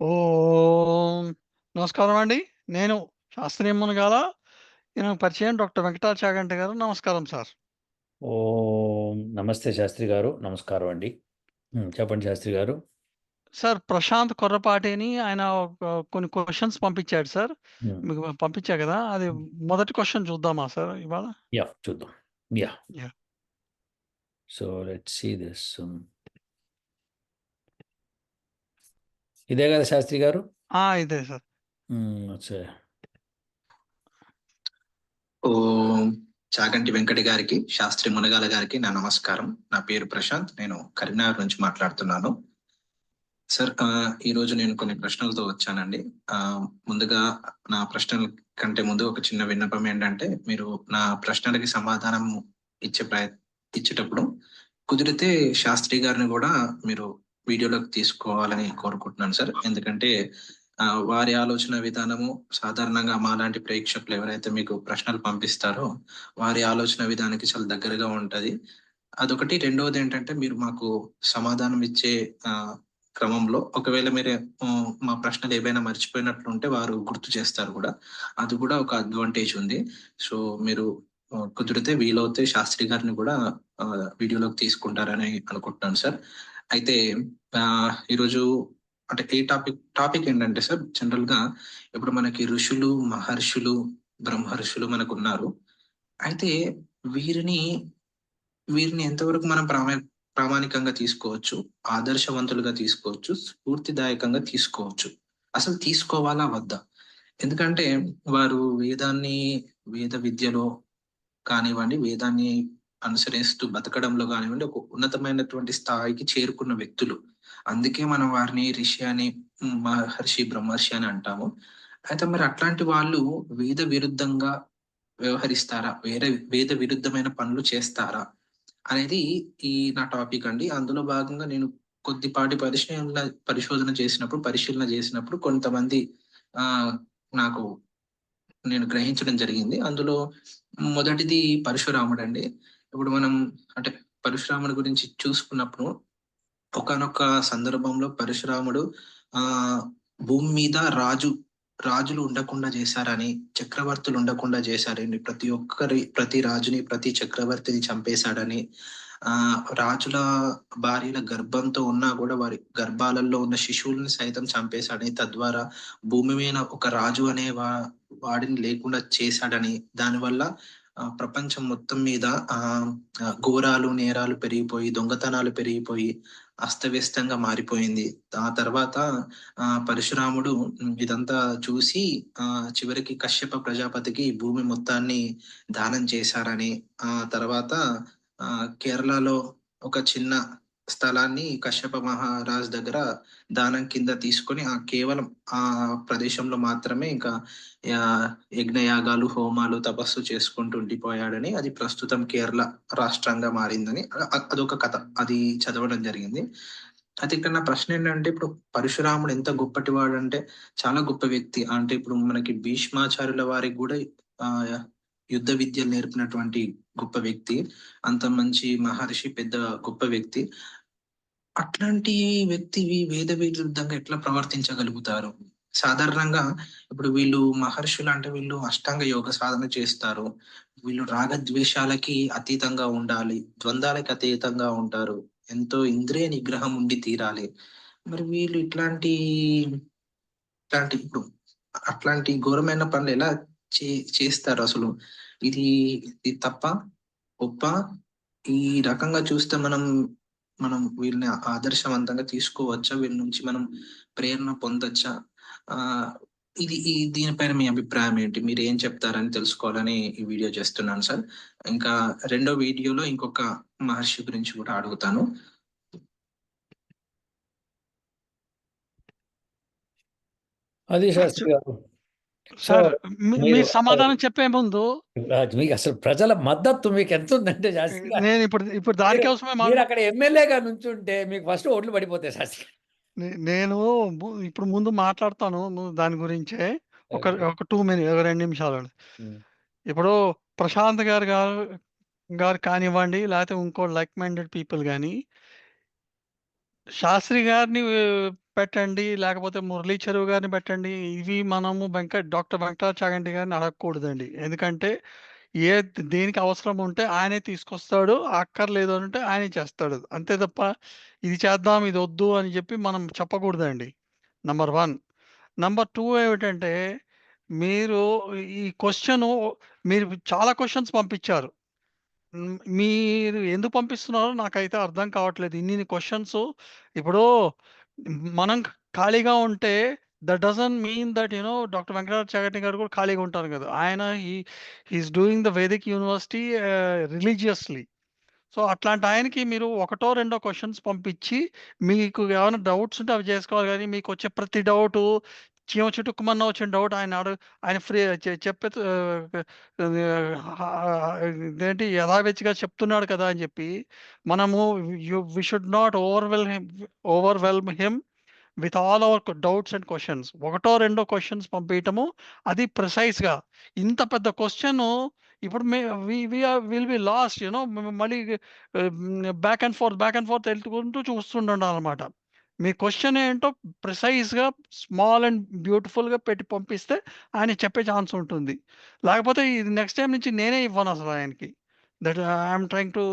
ఓం నమస్కారం అండి. నేను శాస్త్రీయ మునగాల నేను పరిచయం డాక్టర్ వెంకటాచ చాగంటి గారు. నమస్కారం సార్. ఓం నమస్తే శాస్త్రి గారు. నమస్కారం అండి. ఉమ్, చెప్పండి శాస్త్రి గారు. సార్ ప్రశాంత్ కొర్రపాటి అని ఆయన ఒక కొన్ని క్వశ్చన్స్ పంపించాడు సార్. ఉమ్, మీకు పంపించా కదా? అది మొదటి క్వశ్చన్ చూద్దామా సార్ ఇవాళ? యా చూద్దాం. Yeah. Yeah. So let see this ఇదే కదా శాస్త్రి గారు? ఆ, ఇదే సార్. ఓం చాగంటి వెంకట గారికి శాస్త్రి మునగాల గారికి నా నమస్కారం. నా పేరు ప్రశాంత్ నేను కరీంనగర్ నుంచి మాట్లాడుతున్నాను. సార్ ఈ రోజు నేను కొన్ని ప్రశ్నలతో వచ్చానండి. ఆ, ముందుగా నా ప్రశ్నల కంటే ముందు ఒక చిన్న విన్నపం ఏంటంటే మీరు నా ప్రశ్నలకి సమాధానం ఇచ్చే ప్రయత్ ఇచ్చేటప్పుడు కుదిరితే శాస్త్రి గారిని కూడా మీరు వీడియోలోకి తీసుకోవాలని కోరుకుంటున్నాను సార్. ఎందుకంటే వారి ఆలోచన విధానము సాధారణంగా మాలాంటి ప్రేక్షకులు ఎవరైతే మీకు ప్రశ్నలు పంపిస్తారో వారి ఆలోచన విధానానికి చాలా దగ్గరగా ఉంటది. అదొకటి. రెండవది ఏంటంటే మీరు మాకు సమాధానం ఇచ్చే క్రమంలో ఒకవేళ మీరు మా ప్రశ్నలు ఏవైనా మర్చిపోయినట్లు ఉంటే వారు గుర్తు చేస్తారు కూడా. అది కూడా ఒక అడ్వాంటేజ్ ఉంది. సో మీరు కుదిరితే వీలవుతే శాస్త్రి గారిని కూడా వీడియోలోకి తీసుకుంటారని అనుకుంటున్నాను సార్. అయితే ఈరోజు అంటే ఏ టాపిక్ టాపిక్ ఏంటంటే సార్ జనరల్గా ఇప్పుడు మనకి ఋషులు మహర్షులు బ్రహ్మర్షులు మనకు ఉన్నారు అయితే వీరిని వీరిని ఎంతవరకు మనం ప్రామా ప్రామాణికంగా తీసుకోవచ్చు ఆదర్శవంతులుగా తీసుకోవచ్చు స్ఫూర్తిదాయకంగా తీసుకోవచ్చు? అసలు తీసుకోవాలా వద్దా? ఎందుకంటే వారు వేదాన్ని వేద విద్యలో కానివ్వండి వేదాన్ని అనుసరిస్తూ బతకడంలో కానివ్వండి ఒక ఉన్నతమైనటువంటి స్థాయికి చేరుకున్న వ్యక్తులు. అందుకే మనం వారిని రిషి అని మహర్షి బ్రహ్మర్షి అని అంటాము. అయితే మరి అట్లాంటి వాళ్ళు వేద విరుద్ధంగా వ్యవహరిస్తారా? వేరే వేద విరుద్ధమైన పనులు చేస్తారా? అనేది ఈ నా టాపిక్ అండి. అందులో భాగంగా నేను కొద్దిపాటి పరిశీలన పరిశోధన చేసినప్పుడు పరిశీలన చేసినప్పుడు కొంతమంది ఆ నాకు నేను గ్రహించడం జరిగింది. అందులో మొదటిది పరశురాముడు అండి. ఇప్పుడు మనం అంటే పరశురాముడి గురించి చూసుకున్నప్పుడు ఒకనొక సందర్భంలో పరశురాముడు ఆ భూమి మీద రాజు రాజులు ఉండకుండా చేశారని చక్రవర్తులు ఉండకుండా చేశారని ప్రతి ఒక్కరి ప్రతి రాజుని ప్రతి చక్రవర్తిని చంపేశాడని ఆ రాజుల భార్యల గర్భంతో ఉన్నా కూడా వారి గర్భాలలో ఉన్న శిశువులను సైతం చంపేశాడని తద్వారా భూమి మీద ఒక రాజు అనే వా వాడిని లేకుండా చేశాడని దానివల్ల ప్రపంచం మొత్తం మీద ఆ ఘోరాలు నేరాలు పెరిగిపోయి దొంగతనాలు పెరిగిపోయి అస్తవ్యస్తంగా మారిపోయింది. ఆ తర్వాత ఆ పరశురాముడు ఇదంతా చూసి ఆ చివరికి కశ్యప ప్రజాపతికి భూమి మొత్తాన్ని దానం చేశారని ఆ తర్వాత ఆ కేరళలో ఒక చిన్న స్థలాన్ని కశ్యప మహారాజ్ దగ్గర దానం కింద తీసుకొని ఆ కేవలం ఆ ప్రదేశంలో మాత్రమే ఇంకా యజ్ఞయాగాలు హోమాలు తపస్సు చేసుకుంటూ ఉండిపోయాడని అది ప్రస్తుతం కేరళ రాష్ట్రంగా మారిందని అదొక కథ. అది చదవడం జరిగింది. అయితే ఇక్కడ నా ప్రశ్న ఏంటంటే ఇప్పుడు పరశురాముడు ఎంత గొప్పటివాడు అంటే చాలా గొప్ప వ్యక్తి. అంటే ఇప్పుడు మనకి భీష్మాచార్యుల వారికి కూడా ఆ యుద్ధ విద్యలు నేర్పినటువంటి గొప్ప వ్యక్తి. అంత మంచి మహర్షి పెద్ద గొప్ప వ్యక్తి. అట్లాంటి వ్యక్తి వేద విరుద్ధంగా ఎట్లా ప్రవర్తించగలుగుతారు? సాధారణంగా ఇప్పుడు వీళ్ళు మహర్షులు అంటే వీళ్ళు అష్టాంగ యోగ సాధన చేస్తారు. వీళ్ళు రాగద్వేషాలకి అతీతంగా ఉండాలి ద్వంద్వాలకి అతీతంగా ఉంటారు. ఎంతో ఇంద్రియ నిగ్రహం ఉండి తీరాలి. మరి వీళ్ళు ఇట్లాంటి ఇట్లాంటి ఇప్పుడు అట్లాంటి ఘోరమైన పనులు ఎలా చే చేస్తారు అసలు? ఇది ఇది తప్ప ఒప్ప? ఈ రకంగా చూస్తే మనం మనం వీళ్ళని ఆదర్శవంతంగా తీసుకోవచ్చా? వీళ్ళ నుంచి మనం ప్రేరణ పొందొచ్చా? ఆ ఇది ఈ దీనిపైన మీ అభిప్రాయం ఏంటి? మీరు ఏం చెప్తారని తెలుసుకోవాలని ఈ వీడియో చేస్తున్నాను సార్. ఇంకా రెండో వీడియోలో ఇంకొక మహర్షి గురించి కూడా అడుగుతాను. అది శాస్త్రి గారు. సార్ మీ- సమాధానం చెప్పే ముందు మీకు అసలు ప్రజల మద్దతు మీకు ఎంత ఉందంటే నేను ఇప్పుడు ఇప్పుడు దానికోసమే మా- మీరు అక్కడ ఎమ్మెల్యేగా నుంచుంటే మీకు ఫస్ట్ ఓట్లు పడిపోతాయి శాస్త్రి నేను ఇప్పుడు ముందు మాట్లాడతాను దాని గురించే ఒక. ఒక టూ మినిట్ ఒక రెండు నిమిషాలు. ఇప్పుడు ప్రశాంత్ గారు గారు గారు కానివ్వండి లేకపోతే ఇంకో లైక్ మైండెడ్ పీపుల్ కానీ శాస్త్రి గారిని పెట్టండి. లేకపోతే మురళీ చెరువు గారిని పెట్టండి. ఇవి మనము వెంక డాక్టర్ వెంకటాచ గారిని అడగకూడదండి. ఎందుకంటే ఏ దేనికి అవసరం ఉంటే ఆయనే తీసుకొస్తాడు. అక్కర్లేదు అని ఉంటే ఆయనే చేస్తాడు. అంతే తప్ప ఇది చేద్దాం, ఇది వద్దు అని చెప్పి మనం చెప్పకూడదండి. నంబర్ వన్ నంబర్ టూ ఏమిటంటే మీరు ఈ క్వశ్చను మీరు చాలా క్వశ్చన్స్ పంపించారు. హ్మ్. మీరు ఎందుకు పంపిస్తున్నారో నాకైతే అర్థం కావట్లేదు. ఇన్నిన్ని క్వెషన్స్ ఇప్పుడు మనం ఖాళీగా ఉంటే that doesn't mean that you know doctor వెంకటాచ Chaganti గారు కూడా ఖాళీగా ఉంటారు కదా! ఆయన he he is doing the Vedic university ah, religiously. So, అట్లాంటి ఆయనకి మీరు ఒకటో, రెండో క్వెషన్స్ పంపించి మీకు ఏమైనా డౌట్స్ ఉంటే అవి చేసుకోవాలి గానీ, మీకొచ్చే ప్రతి డౌటు చీమ చిటుక్కుమన్న వచ్చిన డౌట్ ఆయన అడు ఆయన ఫ్రీ చెప్పే యథావిచ్చిగా చెప్తున్నాడు కదా! అని చెప్పి మనము you we should not overwhelm him overwhelm him with all our doubts and questions ఒకటో, రెండో క్వశ్చన్స్ పంపించటము అది ప్రిసైజ్‌గా. ఇంత పెద్ద క్వశ్చన్ ఇప్పుడు may we will be lost you know మళ్ళీ back and forth, back and forth ఎళ్ళుకుంటూ చూస్తుండాలన్నమాట మీ క్వశ్చన్ ఏంటో ప్రిసైజ్‌గా స్మాల్ అండ్ బ్యూటిఫుల్‌గా పెట్టి పంపిస్తే ఆయన చెప్పే ఛాన్స్ ఉంటుంది. లేకపోతే ఇది నెక్స్ట్ టైం నుంచి నేనే ఇవ్వను అసలు ఆయనకి. That I trying to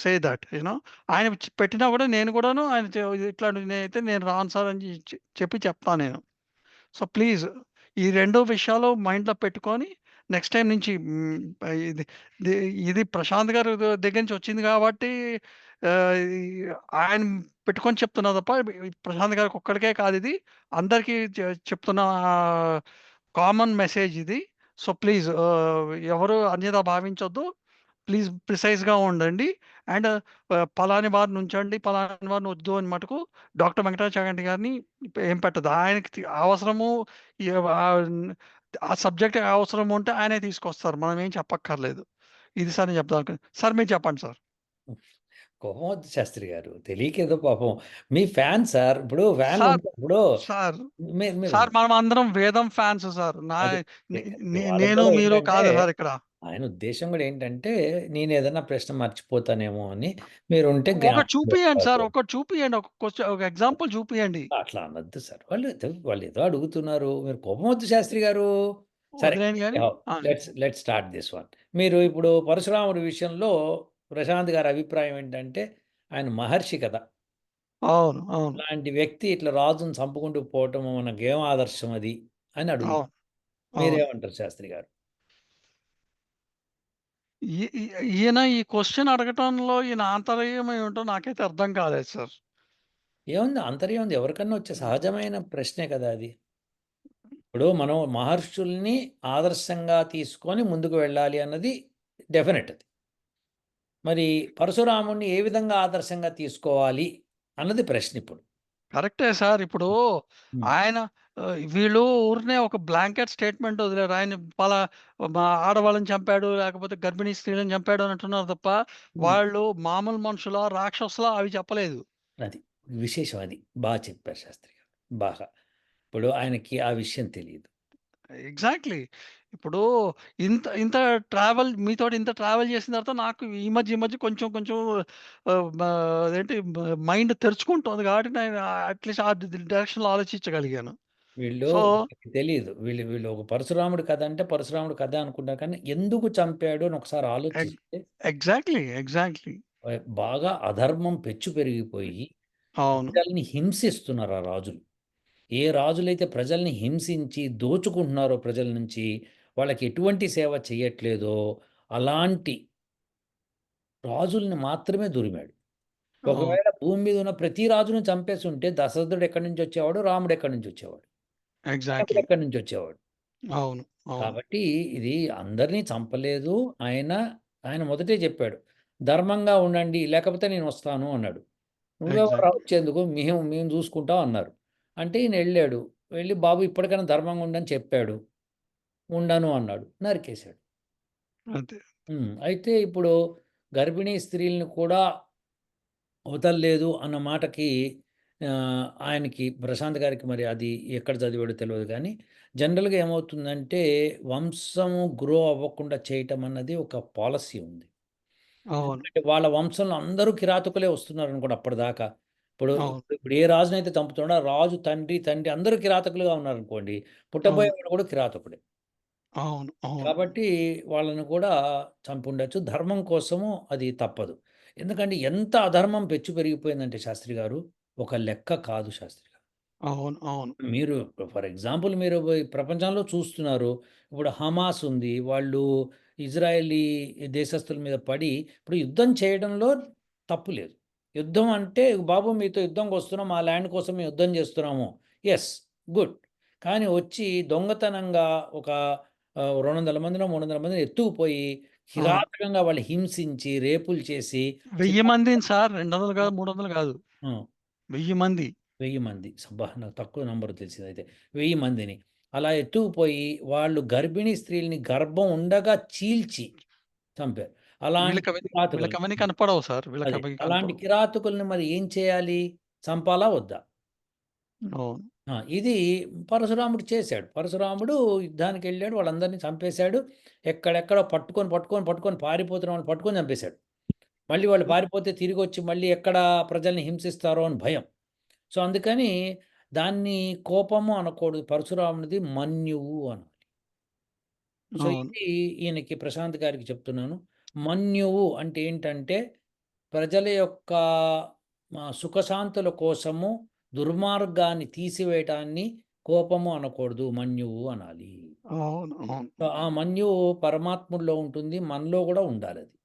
say that you know ఆయన పెట్టినా కూడా నేను కూడాను ఆయన ఇట్లాంటి నేనైతే నేను రాను సార్ అని చెప్పి చెప్తాను నేను. సో, ప్లీజ్ ఈ రెండో విషయాలు మైండ్‌లో పెట్టుకొని నెక్స్ట్ టైం నుంచి ఇది ఇది ప్రశాంత్ గారు దగ్గర నుంచి వచ్చింది కాబట్టి ఆయన పెట్టుకొని చెప్తున్నా తప్ప ప్రశాంత్ గారికి ఒక్కడికే కాదు ఇది. అందరికీ చెప్తున్న కామన్ మెసేజ్ ఇది. సో, ప్లీజ్ ఎవరు అన్యత భావించొద్దు. ప్లీజ్ ప్రిసైజ్‌గా ఉండండి. అండ్ పలాని వారిని ఉంచండి, పలాని వారిని వద్దు అని మటుకు డాక్టర్ వెంకటాచ గారిని ఏం పెట్టదు. ఆయనకి అవసరము ఆ సబ్జెక్ట్ అవసరం ఉంటే ఆయనే తీసుకొస్తారు. మనం ఏం చెప్పక్కర్లేదు. ఇది సార్ నేను చెప్దామనుకున్నా. సార్ మీరు చెప్పండి సార్. కోపం శాస్త్రి గారు. తెలియకేదో పాపం మీ ఫ్యాన్ సార్. ఇప్పుడు ఫ్యాన్‌లు సార్. ఇప్పుడు సార్, మీ మీరు సార్ మనం అందరం వేదం ఫ్యాన్స్ సార్. నా అది నే ఇప్పుడు నే వాళ్ళకి నేను మీరు ఏంటంటే కాదు సార్ ఇక్కడ. ఆయన ఉద్దేశ్యం కూడా ఏంటంటే నేను ఏదైనా ప్రశ్న మర్చిపోతానేమో అని ఒకటి జ్ఞాపకం చూపియండి సార్. ఒకటి చూపియండి. ఒక క్వెషన్ ఒక ఎగ్జాంపుల్ చూపియండి. అట్లా అనొద్దు సార్. వాళ్ళు ఏదో వాళ్ళు ఏదో అడుగుతున్నారు. మీరు కోపం వద్దు శాస్త్రి గారు. సరే. వదిలేయండి! ఆ! Let's let's start this one. మీరు ఇప్పుడు పరశురాముడి విషయంలో ప్రశాంత్ గారి అభిప్రాయం ఏంటంటే ఆయన మహర్షి కదా! అవును. అవును. అలాంటి వ్యక్తి ఇట్లా రాజుని చంపుకుంటూ పోవటం మనకేం ఆదర్శం అది అని. అవును. అవును. మీరేమంటారు శాస్త్రి గారు? ఈ ఈ ఈయన ఈ క్వెషన్ అడగటంలో ఈయన ఆంతర్యం ఏమిటో నాకైతే అర్థం కాలేదు సార్. ఏముంది ఆంతర్యం ఉంది. ఎవరికన్నా వచ్చే సహజమైన ప్రశ్నే కదా అది. ఇప్పుడు మనం మహర్షుల్ని ఆదర్శంగా తీసుకొని ముందుకు వెళ్ళాలి అన్నది డెఫినెట్ అది. మరి పరశురాముడిని ఏ విధంగా ఆదర్శంగా తీసుకోవాలి అన్నది ప్రశ్న ఇప్పుడు. కరెక్టే సార్. ఇప్పుడు. ఆయన వీళ్ళు ఊరినే ఒక బ్లాంకెట్ స్టేట్మెంట్ వదిలారు. ఆయన పలా మా ఆడవాళ్ళని చంపాడు, లేకపోతే గర్భిణీ స్త్రీలను చంపాడు అని అంటున్నారు తప్ప. వాళ్ళు మామూలు మనుషులా, రాక్షసులా అవి చెప్పలేదు. అది. విశేషం అది. బా చెప్పారు శాస్త్రి గారు. బాగా. ఇప్పుడు ఆయనకి ఆ విషయం తెలీదు. ఎగ్జాక్ట్‌లీ. ఇప్పుడు ఇంత ఇంత ట్రావెల్ మీతోటి ఇంత ట్రావెల్ చేసిన తర్వాత నాకు ఈ మధ్య, ఈ మధ్య కొంచెం కొంచెం అదేంటి మైండ్ తెరుచుకుంటోంది కాబట్టి నేను అట్‌లీస్ట్ ఆ డైరెక్షన్‌లో ఆలోచించగలిగాను. వీళ్ళు సో తెలీదు. వీళ్ళు వీళ్ళు ఒక పరశురాముడి కథ అంటే పరశురాముడి కథ అనుకుంటారు. కానీ ఎందుకు చంపాడు అని ఒకసారి ఆలోచిస్తే ఎగ్జాక్ట్‌లీ. ఎగ్జాక్ట్‌లీ. బాగా అధర్మం పెచ్చు పెరిగిపోయి అవును. ప్రజల్ని హింసిస్తున్నారు ఆ రాజులు. ఏ రాజులైతే ప్రజల్ని హింసించి దోచుకుంటున్నారో ప్రజల నుంచి, వాళ్ళకి ఎటువంటి సేవ చేయట్లేదో అలాంటి రాజుల్ని మాత్రమే దురిమాడు. ఒకవేళ భూమి మీద ఉన్న ప్రతి రాజును చంపేసుంటే దశరథుడు ఎక్కడి నుంచి వచ్చేవాడు? రాముడు ఎక్కడి నుంచి వచ్చేవాడు? ఎక్కడి నుంచి వచ్చేవాడు? అవును. కాబట్టి ఇది అందరిని చంపలేదు. ఆయన, ఆయన మొదటే చెప్పాడు. ధర్మంగా ఉండండి లేకపోతే నేను వస్తాను అన్నాడు. ఎగ్జాక్ట్‌లీ. వచ్చేందుకు? మేము మేము చూసుకుంటాం అన్నారు. అంటే ఈయన ఎళ్ళాడు. వెళ్ళి బాబు ఇప్పటికైనా ధర్మంగా ఉండని చెప్పాడు. ఉండను అన్నాడు. హ్మ్. అయితే ఇప్పుడు గర్భిణీ స్త్రీలని కూడా వదలలేదు అన్న మాటకి ఆయనకి ప్రశాంత్ గారికి మరి అది ఎక్కడ చదివాడో తెలవదు గానీ, జనరల్‌గా ఏమవుతుందంటే వంశము గ్రో అవ్వకుండా చేయటం అన్నది ఒక పాలిసీ ఉంది. వాళ్ళ వంశంలో అందరూ కిరాతకులే వస్తున్నారనుకోండి అప్పటిదాకా. ఇప్పుడు. ఇప్పుడు ఏ రాజునైతే చంపుతున్నాడో రాజు తండ్రి తండ్రి అందరూ కిరాతకులుగా ఉన్నారనుకోండి పుట్టబోయేవాడు కూడా కిరాతకుడే అవును. అవును. కాబట్టి వాళ్ళని కూడా చంపుండొచ్చు ధర్మం కోసము అది తప్పదు ఎందుకంటే ఎంత అధర్మం పెచ్చు పెరిగిపోయిందంటే శాస్త్రి గారు ఒక లెక్క కాదు శాస్త్రి గారు అవును. అవును. మీరు ఫర్ ఎగ్జాంపుల్ మీరు ఈ ప్రపంచంలో చూస్తున్నారు ఇప్పుడు హమాస్ ఉంది వాళ్ళు ఇజ్రాయేలీ దేశస్తుల మీద పడి ఇప్పుడు యుద్ధం చేయడంలో తప్పు లేదు యుద్ధం అంటే బాబు మీతో యుద్ధంకి వస్తున్నాం మా ల్యాండ్ కోసం మేము యుద్ధం చేస్తున్నాము ఎస్ గుడ్ కానీ వచ్చి దొంగతనంగా ఒక రెండు వందల మందినో మూడు వందల మందిని ఎత్తుకుపోయి కిరాతకంగా వాళ్ళు హింసించి రేపులు చేసి వెయ్యి మందిని సార్ రెండు వందలు కాదు మూడు వందలు కాదు. ఆ, వెయ్యి మంది. వెయ్యి మంది. సబ్బా నాకు తక్కువ నంబర్ తెలిసింది అయితే వెయ్యి మందిని. అలా ఎత్తుకుపోయి వాళ్ళు గర్భిణీ స్త్రీల్ని గర్భం ఉండగా చీల్చి చంపారు. అలాంటి వీళ్ళకి అవన్నీ- కిరాతకులు వీళ్ళకి అవన్నీ కనపడవు సార్ వీళ్ళకి అదే, అవన్నీ అలాంటి. కిరాతకుల్ని మరి ఏం చేయాలి? చంపాలా వద్దా? అవును. ఇది పరశురాముడు చేశాడు. పరశురాముడు యుద్ధానికి వెళ్ళాడు. వాళ్ళందరినీ చంపేశాడు. ఎక్కడెక్కడ పట్టుకొని పట్టుకొని పట్టుకొని పారిపోతున్న వాళ్ళని పట్టుకొని చంపేశాడు. మళ్ళీ వాళ్ళు పారిపోతే తిరిగి వచ్చి మళ్ళీ ఎక్కడ ప్రజల్ని హింసిస్తారో అని భయం. సో అందుకని దాన్ని కోపము అనకూడదు. పరశురాముడిది మన్యువు అనాలి. సో ఇది ఈయనకి ప్రశాంత్ గారికి చెప్తున్నాను. మన్యువు అంటే ఏంటంటే ప్రజల యొక్క సుఖశాంతుల కోసము దుర్మార్గాన్ని తీసివేయటాన్ని కోపము అనకూడదు మన్యువు అనాలి. ఆ మన్యువు పరమాత్ముల్లో ఉంటుంది మనలో కూడా ఉండాలి అది.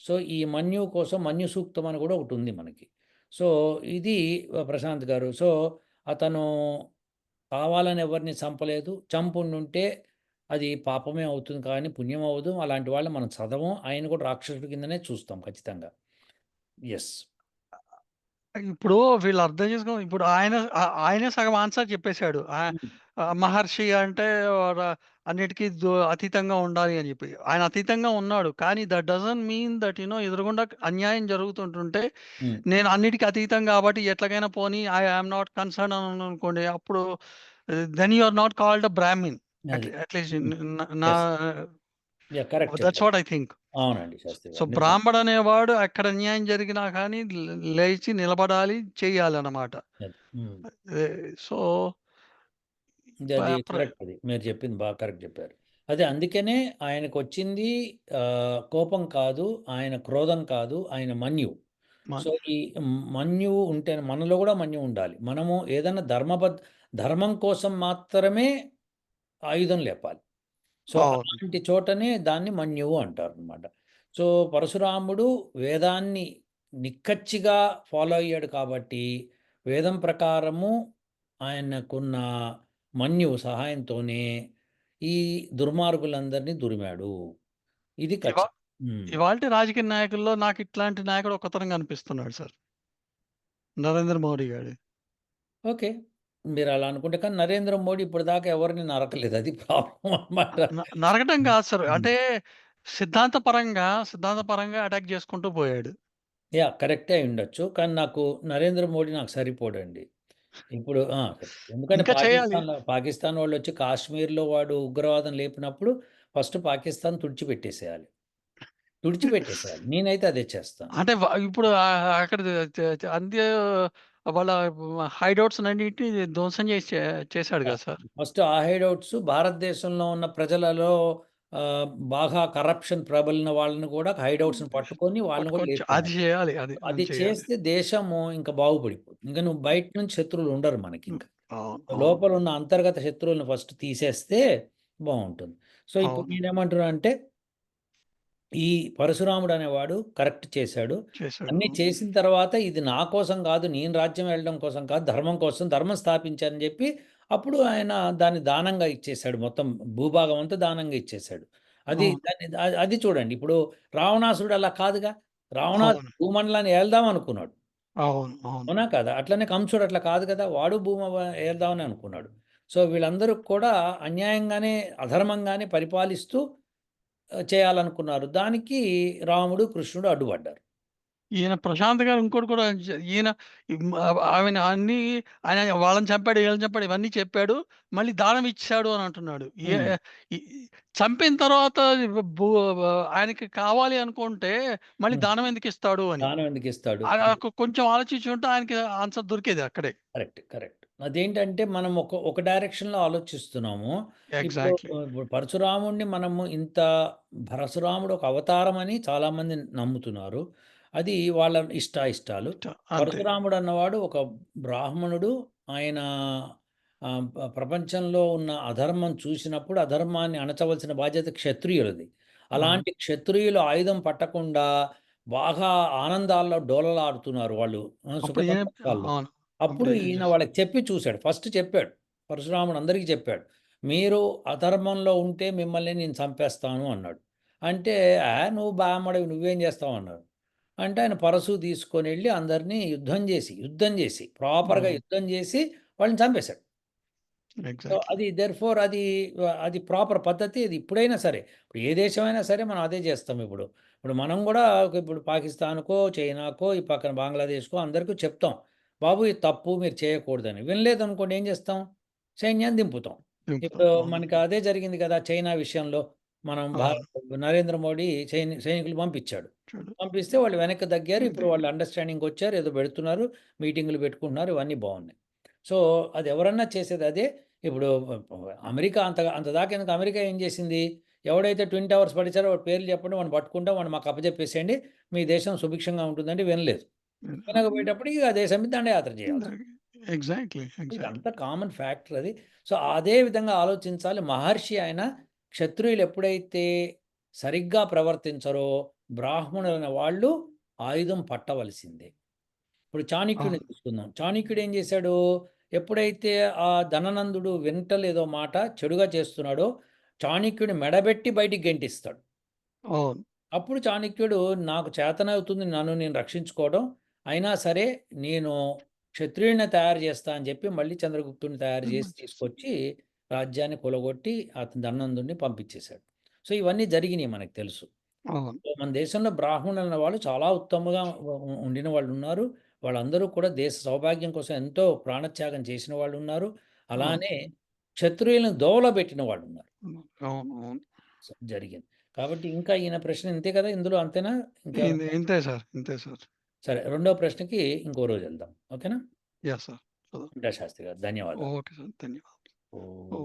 సో ఈ మన్యువు కోసం మన్యు సూక్తం అని కూడా ఒకటి ఉంది మనకి. సో ఇది ప్రశాంత్ గారు. సో అతను కావాలని ఎవరిని చంపలేదు. చంపుండుంటే అది పాపమే అవుతుంది కానీ పుణ్యం అవ్వదు. అలాంటి వాళ్ళు మనం చదవం ఆయన కూడా రాక్షసుడి కిందనే చూస్తాం ఖచ్చితంగా. ఎస్ ఇప్పుడు వీళ్ళు అర్థం చేసుకో ఇప్పుడు ఆయన ఆ- ఆయనే సగం ఆన్సర్ చెప్పేశాడు. ఆ- ఆ మహర్షి అంటే అన్నిటికీ దో- అతీతంగా ఉండాలి అని చెప్పి. ఆయన అతీతంగా ఉన్నాడు. కానీ that doesn't mean that you know ఎదురుగుండా అన్యాయం జరుగుతుంటుంటే. నేను అన్నిటికీ అతీతం కాబట్టి ఎట్లాగైనా పోనీ ఐ ఆమ్ నాట్ కన్సర్న్ అని అనుకోండి. అప్పుడు then you are not called a brahmin అది. At least. నా correct that's what I think. అవునండి. శాస్త్రి సో గారు. బ్రాహ్మడు అనేవాడు ఎక్కడ అన్యాయం జరిగినా కానీ లేచి నిలబడాలి చేయాలి అది. ఉమ్. సో ఇది అది ప్ర- ప్ర- కరెక్ట్ అది. మీరు చెప్పింది బాగా కరెక్ట్ చెప్పారు. అదే అందుకనే ఆయనకు వచ్చింది ఆ, కోపం కాదు ఆయన క్రోధం కాదు ఆయన మన్యు. మ- సో ఈ మన్యువు ఉంటే మనలో కూడా మన్యు ఉండాలి. మనము ఏదైనా ధర్మబద్ధ ధర్మం కోసం మాత్రమే ఆయుధం లేపాలి. సో. అలాంటి చోటనే దాన్ని మన్యువు అంటారు అనమాట సో పరశురాముడు వేదాన్ని నిక్కచ్చిగా ఫాలో అయ్యాడు కాబట్టి వేదం ప్రకారము ఆయనకున్న మన్యువు సహాయంతోనే ఈ దుర్మార్గులందరినీ దురిమాడు. ఇది. ఇవాళ రాజకీయ నాయకుల్లో నాకు ఇట్లాంటి నాయకుడు ఒకతరం కనిపిస్తున్నాడు సార్. నరేంద్ర మోడీ గారు. ఓకే. మీరు అలా అనుకుంటే కానీ నరేంద్ర మోడీ ఇప్పుడు దాకా ఎవరిని నరకలేదు. అది ప్రాబ్లం అన్నమాట. న- నరకటం కాదు సార్. అంటే సిద్ధాంత పరంగా సిద్ధాంత పరంగా అటాక్ చేసుకుంటూ పోయాడు. యా కరెక్టే అయి ఉండొచ్చు. కానీ నాకు నరేంద్ర మోడీ నాకు సరిపోడండి. ఇప్పుడు ఆ, ఎందుకంటే ఇంకా చేయాలి. పాకిస్తాన్ పాకిస్తాన్ వాళ్ళు వచ్చి కాశ్మీర్లో వాడు ఉగ్రవాదం లేపినప్పుడు ఫస్ట్ పాకిస్తాన్ తుడిచిపెట్టేసేయాలి. తుడిచిపెట్టేసేయాలి. నేనైతే అదే చేస్తాను. అంటే వా- ఇప్పుడు అక్కడ చ- చ- అంత్య వాళ్ళ హైడౌట్స్ అన్నింటినీ ధ్వంసం చేసి చేశాడు కదా సార్. ఫస్ట్ ఆ హైడౌట్స్ భారతదేశంలో ఉన్న ప్రజలలో ఆ, బాగా కరప్షన్ ప్రబలిన వాళ్ళని కూడా హైడౌట్స్ని పట్టుకొని వాళ్ళని కూడా పట్టుకొని చ- అది చేయాలి అది అది అది చేయాలి. చేస్తే దేశము ఇంకా బాగుపడిపోతుంది. ఇంకా నువ్వు బయట నుంచి శత్రువులు ఉండరు మనకి ఇంకా. అవును అవును. లోపల ఉన్న అంతర్గత శత్రువులను ఫస్ట్ తీసేస్తే బాగుంటుంది. సో ఇప్పుడు అవును. నేనేమంటున్నా అంటే ఈ పరశురాముడు అనేవాడు కరెక్ట్ చేశాడు. అన్ని చేసిన తర్వాత ఇది నా కోసం కాదు నేను రాజ్యం వెళ్ళడం కోసం కాదు ధర్మం కోసం ధర్మం స్థాపించానని చెప్పి అప్పుడు ఆయన దాన్ని దానంగా ఇచ్చేశాడు. మొత్తం భూభాగం అంతా దానంగా ఇచ్చేశాడు. అది దాన్ని అది- చూడండి. ఇప్పుడు రావణాసురుడు అలా కాదుగా రావణాసు అవును. భూమండలాన్ని ఏల్దాం అనుకున్నాడు. అవును. కదా? అట్లనే కంసుడు అట్లా కాదు కదా? వాడు భూమ ఏల్దామని అనుకున్నాడు. సో వీళ్ళందరూ కూడా అన్యాయంగానే అధర్మంగానే పరిపాలిస్తూ చేయాలనుకున్నారు దానికి రాముడు కృష్ణుడు అడ్డుపడ్డారు ఈయన ప్రశాంత్ గారు ఇంకోటి కూడా ఈయన ఆమెన అన్నీ ఆయన వాళ్ళని చంపాడు, వీళ్ళని చంపాడు ఇవన్నీ చెప్పాడు. మళ్ళీ దానం ఇచ్చాడు అని అంటున్నాడు. చంపిన తర్వాత ఆయనకి కావాలి అనుకుంటే మళ్ళీ. దానం ఎందుకిస్తాడు అని. దానం ఎందుకిస్తాడు? ఆహ్, కొ కొంచెం ఆలోచించుంటే ఆయనకి ఆన్సర్ దొరికేది అక్కడే. కరెక్ట్. కరెక్ట్. అదేంటంటే మనం ఒక ఒక డైరెక్షన్‌లో ఆలోచిస్తున్నాము. ఇప్పుడు ఎగ్జాక్ట్‌లీ. ఇప్పుడు పరశురాముడిని మనము ఇంత పరశురాముడు ఒక అవతారం అని చాలామంది నమ్ముతున్నారు. అది వాళ్ళ ఇష్టాయిష్టాలు. ఇష్ట అంతే. పరశురాముడు అన్నవాడు ఒక బ్రాహ్మణుడు. ఆయన ఆహ్, ప ప్రపంచంలో ఉన్న అధర్మం చూసినప్పుడు అధర్మాన్ని అణచవలసిన బాధ్యత క్షత్రియులది. అవును. అలాంటి క్షత్రియులు ఆయుధం పట్టకుండా బాగా ఆనందాల్లో డోలలాడుతున్నారు వాళ్ళు. ఆ! అప్పుడు. అవును. అప్పుడు ఈయన? వాళ్ళకి చెప్పి చూసాడు. ఫస్ట్ చెప్పాడు. పరశురాముడు అందరికీ చెప్పాడు. మీరు అధర్మంలో ఉంటే మిమ్మల్ని నేను చంపేస్తాను అన్నాడు. అంటే "ఆ! నువ్వు బ్రాహ్మడివి నువ్వేం చేస్తావు" అన్నారు. అంటే ఆయన పరశు తీసుకొనెళ్ళి అందరిని యుద్ధం చేసి, యుద్ధం చేసి ప్రాపర్‌గా. యుద్ధం చేసి వాళ్ళని చంపేశాడు. అది దేర్‌ఫోర్ అది అది ప్రాపర్ పద్ధతి. అది ఇప్పుడైనా సరే. ఇప్పుడు ఏ దేశమైనా సరే మనం అదే చేస్తాం ఇప్పుడు. ఇప్పుడు మనం కూడా ఇప్పుడు పాకిస్తాన్‌కో, చైనాకో, ఈ పక్కన బంగ్లాదేశ్‌కో అందరికీ చెప్తాం. బాబు ఇది తప్పు మీరు చేయకూడదని. వినలేదనుకోండి ఏం చేస్తాం? సైన్యాన్ని దింపుతాం. ఇప్పుడు. మనకి అదే జరిగింది కదా! చైనా విషయంలో. మనం భా అవును. నరేంద్ర మోడీ సైని సైనికులు పంపించాడు. చూడు. పంపిస్తే వాళ్ళు వెనక్కి తగ్గారు. ఇప్పుడు. వాళ్ళు అండర్‌స్టాండింగ్‌కొచ్చారు. ఏదో పెడుతున్నారు. మీటింగులు పెట్టుకుంటున్నారు. ఇవన్నీ బావున్నాయి. సో, అది ఎవరన్నా చేసేది అదే. ఇప్పుడు అమెరికా అంత అంత దాకా ఎందుకు అమెరికా ఏం చేసింది? ఎవడైతే ట్విన్ టవర్స్ పడేసారో వాడి పేర్లు చెప్పండి. వాడిని పట్టుకుంటాం. వాడిని మాకు అప్పజెప్పేసేయండి. మీ దేశం సుభిక్షంగా ఉంటుందంటే వినలేదు. వినకపోయేటప్పటికి ఆ దేశం మీద దండయాత్ర చేయాల్సి ఎగ్జాక్ట్‌లీ. అంతా కామన్ ఫ్యాక్టర్ అది. సో, అదే విధంగా ఆలోచించాలి. మహర్షి ఆయన క్షత్రియులు ఎప్పుడైతే సరిగ్గా ప్రవర్తించరో బ్రాహ్మణులైన వాళ్ళు ఆయుధం పట్టవలసిందే. ఇప్పుడు చాణక్యుడిని. తీసుకుందాం. చాణక్యుడు ఏం చేశాడు? ఎప్పుడైతే ఆ ధననందుడు వింటలేదో మాట చెడుగా చేస్తున్నాడో చాణక్యుడిని మెడబెట్టి బయటికి గెంటిస్తాడు. అప్పుడు చాణక్యుడు నాకు చేతనవుతుంది నన్ను నేను రక్షించుకోవడం. అయినా సరే నేను క్షత్రియుడిని తయారు చేస్తా అని చెప్పి మళ్ళీ చంద్రగుప్తుడిని తయారు చేసి తీసుకొచ్చి రాజ్యాన్ని కూలగొట్టి అతని ధననందుడిని పంపించేశాడు. సో, ఇవన్నీ జరిగినాయి మనకు తెలుసు. మన దేశంలో బ్రాహ్మణులైన వాళ్ళు చాలా ఉత్తమంగా ఉండిన వాళ్ళున్నారు. వాళ్ళందరూ కూడా దేశ సౌభాగ్యం కోసం ఎంతో ప్రాణత్యాగం చేసిన వాళ్ళున్నారు. అలానే క్షత్రియులను దోవలోబెట్టిన వాళ్ళున్నారు. అవును. అవును. సో, జరిగింది. కాబట్టి ఇంకా ఈయన ప్రశ్న ఇంతే కదా! ఇందులో అంతేనా? ఇంతే సార్. ఇంతే సార్. సరే. రెండో ప్రశ్నకి ఇంకో రోజు వెళ్దాం. ఓకేనా? యాహ్! సార్. ఉంటా శాస్త్రి గారు. ధన్యవాదాలు. Okay sir. ధన్యవాదాలు. ఓహ్!